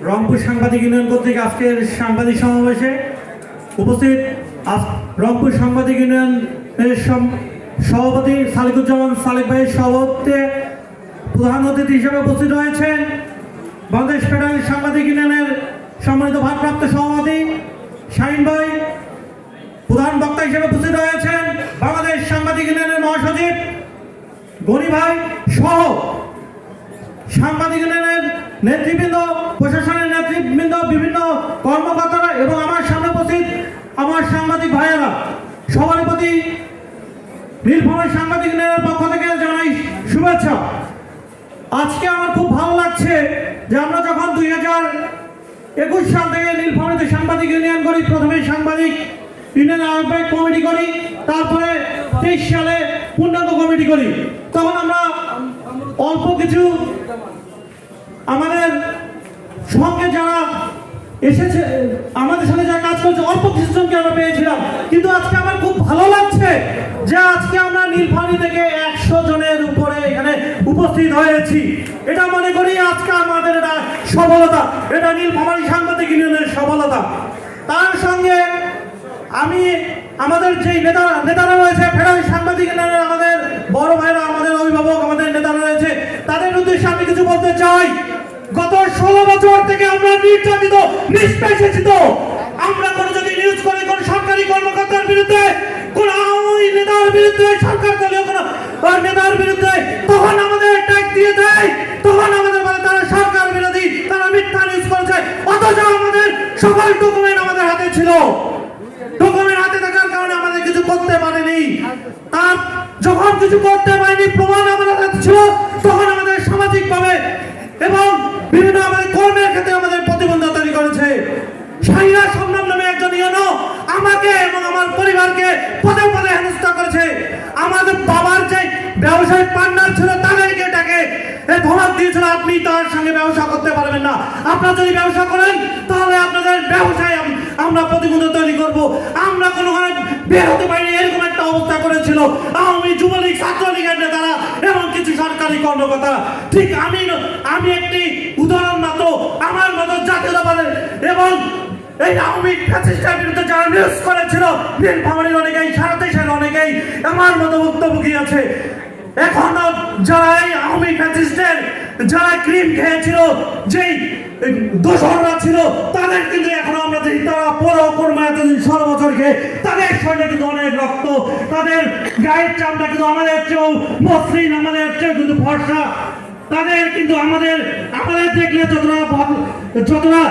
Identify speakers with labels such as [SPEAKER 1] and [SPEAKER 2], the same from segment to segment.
[SPEAKER 1] রংপুর সাংবাদিক ইউনিয়ন কর্তৃক আজকের সাংবাদিক সমাবেশে উপস্থিত রংপুর সাংবাদিক ইউনিয়নের সভাপতি সালিকুজ্জামান সালিক ভাইয়ের সভাপতিত্বে প্রধান অতিথি হিসেবে উপস্থিত রয়েছেন বাংলাদেশ ফেডারেল সাংবাদিক ইউনিয়নের সম্মানিত ভারপ্রাপ্ত সভাপতি শাহিন ভাই, প্রধান বক্তা হিসেবে উপস্থিত রয়েছেন বাংলাদেশ সাংবাদিক ইউনিয়নের মহাসচিব গনি ভাই সহ সাংবাদিক ইউনিয়নের নেতৃবৃন্দ প্রশাসনের নেতৃবৃন্দ বিভিন্ন কর্মকর্তারা এবং আমার সামনে উপস্থিত আমার সাংবাদিক ভাইয়েরা, সবার প্রতি নীলফামারী সাংবাদিক পক্ষ থেকে জানাই শুভেচ্ছা। আজকে আমার খুব ভালো লাগছে যে আমরা যখন দুই হাজার একুশ সাল থেকে নীলফামারীতে সাংবাদিক ইউনিয়ন করি, প্রথমে সাংবাদিক ইউনিয়ন আহ্বায়ক কমিটি করি, তারপরে তেইশ সালে পূর্ণাঙ্গ কমিটি করি। তখন আমরা অল্প কিছু আমাদের সঙ্গে যারা এসেছে আমাদের সাথে যারা কাজ করছে, অল্প কিছু জনকে আমরা পেয়েছিলাম। কিন্তু আজকে আমার খুব ভালো লাগছে যে আজকে আমরা নীলফামারী থেকে একশো জনের উপরে এখানে উপস্থিত হয়েছি। এটা মনে করি আজকে আমাদের এটা সফলতা। এটা নীলফামারী সাংবাদিক ইউনিয়নের সফলতা। তার সঙ্গে আমি, আমাদের যে নেতা, নেতারা রয়েছে ফেডারেল সাংবাদিক আমাদের বড় ভাইরা, আমাদের অভিভাবক, আমাদের নেতারা রয়েছে, তাদের উদ্দেশ্যে আমি কিছু বলতে চাই। ষোলো বছর থেকে আমরা নির্যাতিত, নিষ্পেষিত। আমরা কোনো যদি নিউজ করে, কোন সরকারি কর্মকর্তার বিরুদ্ধে, কোন আওয়ামী নেতার বিরুদ্ধে, সরকার দলীয় কোন নেতার বিরুদ্ধে, তখন আমাদের ট্যাগ দিয়ে দেয়। তখন আমাদের বলে, তারা সরকার বিরোধী, তারা মিথ্যা নিউজ করেছে। অথচ আমাদের সকল ডকুমেন্ট আমাদের হাতে ছিল। ডকুমেন্ট হাতে থাকার কারণে আমাদের কিছু করতে পারেনি। তার যখন কিছু করতে পারেনি, প্রমাণ আমাদের ছিল, তখন আমাদের সামাজিক ভাবে এবং বিভিন্ন আমাদের কর্মের ক্ষেত্রে আমাদের প্রতিবন্ধকতা তৈরি করেছে। সাইরা সম্রাম নামে একজন ইয়ানো আমাকে এবং আমার পরিবারকে পদে পদে হেনস্থা করেছে। আমাদের বাবার যে ব্যবসায় পার্টনার ছিল তাদেরকে এ ধমক দিয়েছিল, আপনি তার সঙ্গে ব্যবসা করতে পারবেন না। আপনারা যদি ব্যবসা করেন, তাহলে আপনাদের ব্যবসায় আমরা প্রতিবন্ধ তৈরি করব। আমরা কোনো বের হতে পারিনি, এরকম একটা অবস্থা করেছিল আওয়ামী যুবলীগ, ছাত্রলীগের নেতারা এবং কিছু সরকারি কর্মকর্তা ঠিক আমি আমি একটি উদাহরণ মাত্র আমার মতো জাতীয়তাবাদের এবং এই আওয়ামী ফ্যাসিস্টের বিরুদ্ধে যারা নিউজ করেছিল নীলফামারীর অনেকেই, সারা দেশের অনেকেই আমার মতো ভুক্তভোগী আছে। এখনও যারা এই আওয়ামী ফ্যাসিস্টের যারা ক্রিম খেয়েছিল, যেই দোষররা ছিল, তাদের কিন্তু এখনও আমরা দেখি, তারা পরো কর্মা এতদিন ষোলো বছর খেয়ে তাদের শরীরে কিন্তু অনেক রক্ত, তাদের গায়ের চামড়া কিন্তু আমাদের চেয়েও মসৃণ, আমাদের চেয়েও কিন্তু ফর্সা। তাদের কিন্তু আমাদের আমাদের দেখলে যতটা যতটা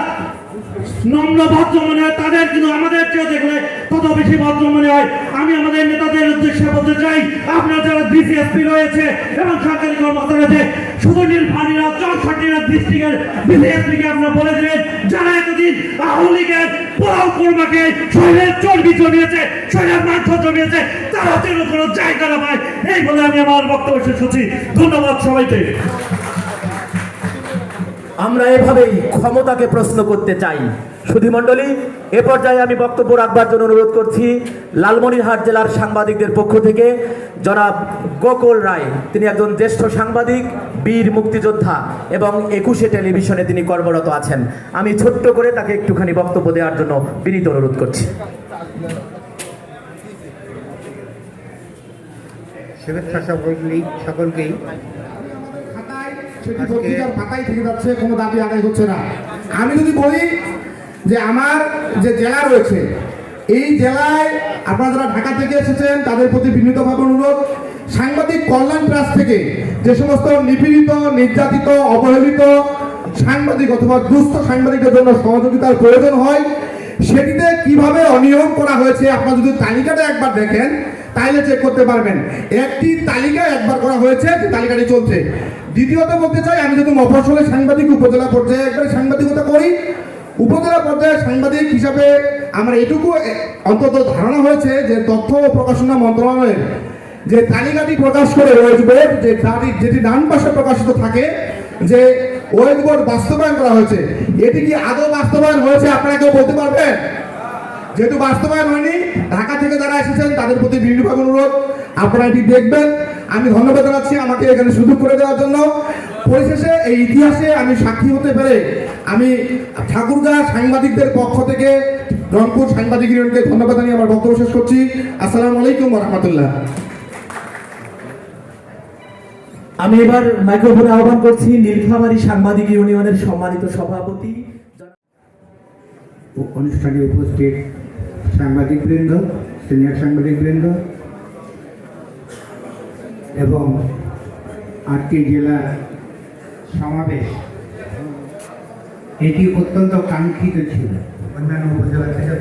[SPEAKER 1] নম্র ভদ্র মনে হয়, তাদের কিন্তু আমাদের চেয়ে দেখলে তত বেশি ভদ্র মনে হয়। আমি আমাদের নেতাদের উদ্দেশ্যে বলতে চাই, আপনার যারা বিসিএসপি রয়েছে এবং সরকারি কর্মকর্তা রয়েছে, শুধু নীলফানিরা চৌষট্টিরা ডিস্ট্রিক্টের বিসিএসপি কে আপনারা বলে দিলেন যারা এতদিন আওয়ামী লীগের পোড়াও কর্মাকে শরীরের চর্বি জমিয়েছে শরীরের মাংস জমিয়েছে, তারা যেন কোনো জায়গা না পায়, এই বলে আমি আমার বক্তব্য শেষ করছি। ধন্যবাদ সবাইকে।
[SPEAKER 2] আমরা এভাবেই ক্ষমতাকে প্রশ্ন করতে চাই। সুধী মণ্ডলী, এ পর্যায়ে আমি বক্তব্য রাখবার জন্য অনুরোধ করছি লালমনিরহাট জেলার সাংবাদিকদের পক্ষ থেকে। জনাব গোকুল রায়, তিনি একজন জ্যেষ্ঠ সাংবাদিক, বীর মুক্তিযোদ্ধা এবং একুশে টেলিভিশনে তিনি কর্মরত আছেন। আমি ছোট্ট করে তাকে একটুখানি বক্তব্য দেওয়ার জন্য বিনীত অনুরোধ করছি।
[SPEAKER 3] শুভেচ্ছা সকলকেই সকলকেই।
[SPEAKER 4] সেটি পত্রিকার পাতায় থেকে যাচ্ছে কোনো দাবি আদায় হচ্ছে না। আমি যদি বলি যে আমার যে জেলা রয়েছে এই জেলায় আপনারা যারা ঢাকা থেকে এসেছেন তাদের প্রতি বিনীতভাবে অনুরোধ। সাংবাদিক কল্যাণ ট্রাস্ট থেকে যে সমস্ত নিপীড়িত নির্যাতিত অবহেলিত সাংবাদিক অথবা দুস্থ সাংবাদিকদের জন্য সহযোগিতার প্রয়োজন হয় সেটিতে কীভাবে অনিয়ম করা হয়েছে আপনারা যদি তালিকাটা একবার দেখেন, তাইলে চেক করতে পারবেন। একটি তালিকা একবার করা হয়েছে যে তালিকাটি চলছে। দ্বিতীয়ত বলতে চাই, আমি যদি মফসলের সাংবাদিক, উপজেলা পর্যায়ে একবারে সাংবাদিকতা করি। উপজেলা পর্যায়ে সাংবাদিক হিসাবে আমার এটুকু অন্তত ধারণা হয়েছে যে তথ্য ও প্রকাশনা মন্ত্রণালয়ের যে তালিকাটি প্রকাশ করে রয়েছে, যে যেটি ডান পাশে প্রকাশিত থাকে, যে ওয়েস্ট বোর্ড বাস্তবায়ন করা হয়েছে। এটি কি আদৌ বাস্তবায়ন হয়েছে, আপনারা কেউ বলতে পারবেন? যেহেতু বাস্তবায়ন হয়নি, ঢাকা থেকে যারা এসেছেন, তাদের প্রতি বিনীতভাবে অনুরোধ। আপনারা এটি দেখবেন। আমি ধন্যবাদ জানাচ্ছি আমাকে এখানে সুযোগ করে দেওয়ার জন্য। পরিশেষে, এই ইতিহাসে আমি সাক্ষী হতে পেরে আমি ঠাকুরগাঁ সাংবাদিকদের পক্ষ থেকে, রংপুর সাংবাদিক ইউনিয়নকে ধন্যবাদ জানিয়ে আমার বক্তব্য শেষ করছি। আসসালামু আলাইকুম রহমতুল্লাহ।
[SPEAKER 2] আমি এবার মাইক্রোফোনে আহ্বান করছি নীলফামারী সাংবাদিক ইউনিয়নের সম্মানিত সভাপতি।
[SPEAKER 3] অনুষ্ঠানে উপস্থিত সাংবাদিক সাংবাদিকবৃন্দ সিনিয়র সাংবাদিক সাংবাদিকবৃন্দ এবং আটটি জেলার সমাবেশ। এটি অত্যন্ত কাঙ্ক্ষিত ছিল। অন্যান্য উপজেলা থেকে